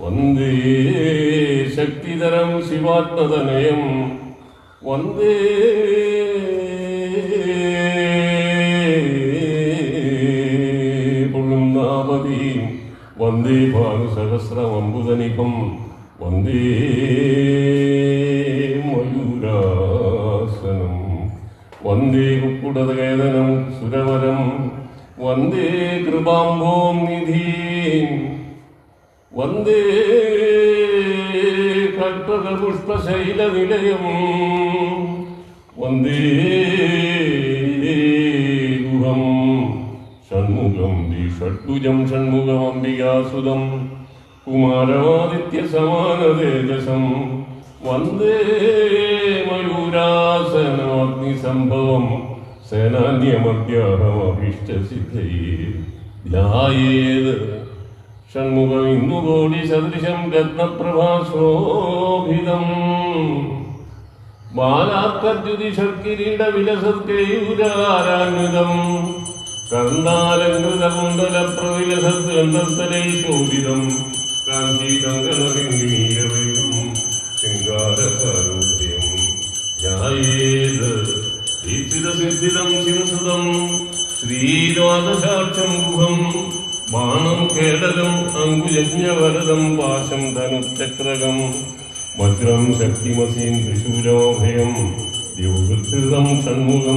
വന്ദേ ശക്തിധരം ശിവാത്മതനയം. വന്ദേ പുള്ളുന്നാമതീം വന്ദേ ഭാനുസഹസ്രമമ്പുതനിപം വന്ദേ മയൂരാസനം. വന്ദേ കുക്കുടവേദനം സുരവരം. വന്ദേ കൃപാംബോം നിധീം. വന്ദേ കൽപ്പകപുഷ്പശൈലനിലയം. വന്ദേ ഗുഹം ഷൺമുഖം ഷഡ്ഭുജം ഷൺമുഖമംബികാസുതം കുമാരമാദിത്യസമാനതേജസം വന്ദേ മയൂരാസനമഗ്നിസംഭവം. സേനാന്യമദ്യാഹമഭീഷ്ടസിദ്ധയേ ധ്യായേത് ഷൺമുഖം ഇന്നുകോടി സദൃശം രത്നപ്രഭാശോഭിതം ബാലാക്കദ്യുതി ഷർക്കിരീട വിലസത്കയൂരാരാന്വിതം കർണാലങ്കൃതകുണ്ടല പ്രവിലസദ്ഗന്ധസ്ഥലൈ ശോഭിതം കാഞ്ചി കങ്കണകിങ്കീരവയും ശൃംഗാരസാരോദയം ധ്യായേത് ദീപ്തിതസിദ്ധിതം ശിവസുതം. ശ്രീദ്വാദശാക്ഷം ഗുഹം ബാണം കേടകം അങ്കുയജ്ഞവരദം പാശം ധനുചക്രകം. വജ്രം ശക്തിമസീം ത്രിശൂലോഭയം. ദിവസം ഷൺമുഖം